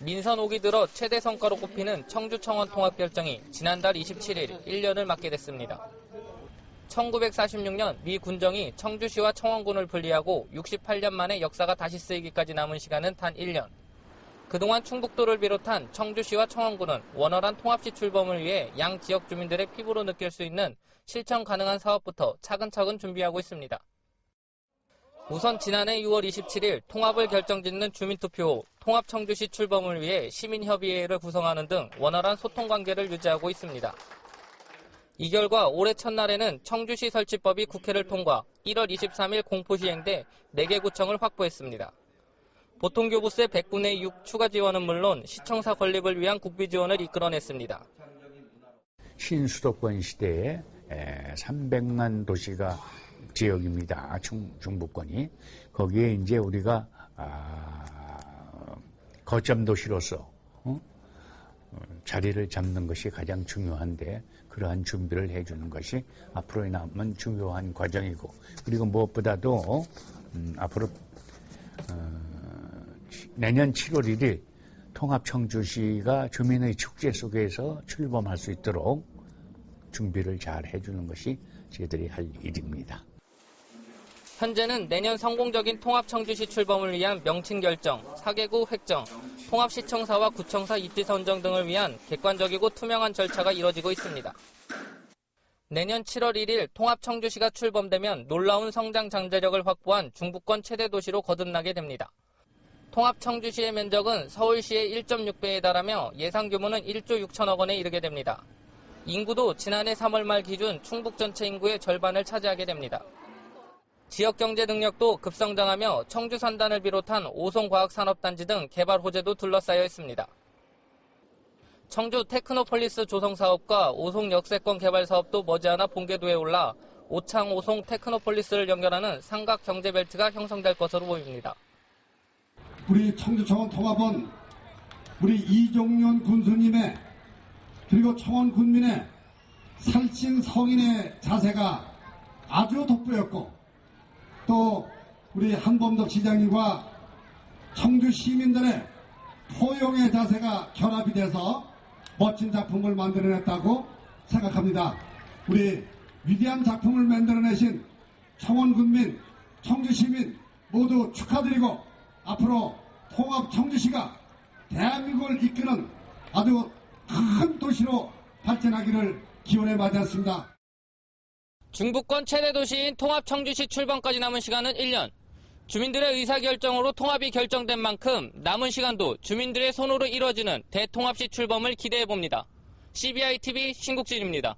민선 5기 들어 최대 성과로 꼽히는 청주 청원 통합 결정이 지난달 27일 1년을 맞게 됐습니다. 1946년 미 군정이 청주시와 청원군을 분리하고 68년 만에 역사가 다시 쓰이기까지 남은 시간은 단 1년. 그동안 충북도를 비롯한 청주시와 청원군은 원활한 통합시 출범을 위해 양 지역 주민들의 피부로 느낄 수 있는 실천 가능한 사업부터 차근차근 준비하고 있습니다. 우선 지난해 6월 27일 통합을 결정짓는 주민투표 후 통합청주시 출범을 위해 시민협의회를 구성하는 등 원활한 소통관계를 유지하고 있습니다. 이 결과 올해 첫날에는 청주시 설치법이 국회를 통과 1월 23일 공포 시행돼 4개 구청을 확보했습니다. 보통교부세 100분의 6 추가 지원은 물론 시청사 건립을 위한 국비 지원을 이끌어냈습니다. 신수도권 시대에 300만 도시가 지역입니다. 중, 중부권이. 거기에 이제 우리가 아, 거점 도시로서 어? 자리를 잡는 것이 가장 중요한데 그러한 준비를 해주는 것이 앞으로 남은 중요한 과정이고 그리고 무엇보다도 음, 앞으로 어, 내년 7월 1일 통합청주시가 주민의 축제 속에서 출범할 수 있도록 준비를 잘 해주는 것이 저희들이 할 일입니다. 현재는 내년 성공적인 통합청주시 출범을 위한 명칭 결정, 사개구 획정, 통합시청사와 구청사 입지 선정 등을 위한 객관적이고 투명한 절차가 이뤄지고 있습니다. 내년 7월 1일 통합청주시가 출범되면 놀라운 성장 잠재력을 확보한 중부권 최대 도시로 거듭나게 됩니다. 통합청주시의 면적은 서울시의 1.6배에 달하며 예상 규모는 1조 6천억 원에 이르게 됩니다. 인구도 지난해 3월 말 기준 충북 전체 인구의 절반을 차지하게 됩니다. 지역 경제 능력도 급성장하며 청주 산단을 비롯한 오송과학산업단지 등 개발 호재도 둘러싸여 있습니다. 청주 테크노폴리스 조성 사업과 오송 역세권 개발 사업도 머지않아 본궤도에 올라 오창 오송 테크노폴리스를 연결하는 삼각 경제 벨트가 형성될 것으로 보입니다. 우리 청주청원 통합은 우리 이종윤 군수님의 그리고 청원 군민의 살찐 성인의 자세가 아주 돋보였고 또 우리 한범덕 시장님과 청주 시민들의 포용의 자세가 결합이 돼서 멋진 작품을 만들어냈다고 생각합니다. 우리 위대한 작품을 만들어내신 청원 군민, 청주 시민 모두 축하드리고 앞으로 통합 청주시가 대한민국을 이끄는 아주 큰 도시로 발전하기를 기원해 마치았습니다. 중부권 최대 도시인 통합 청주시 출범까지 남은 시간은 1년. 주민들의 의사결정으로 통합이 결정된 만큼 남은 시간도 주민들의 손으로 이뤄지는 대통합시 출범을 기대해 봅니다. CBI TV 신국진입니다.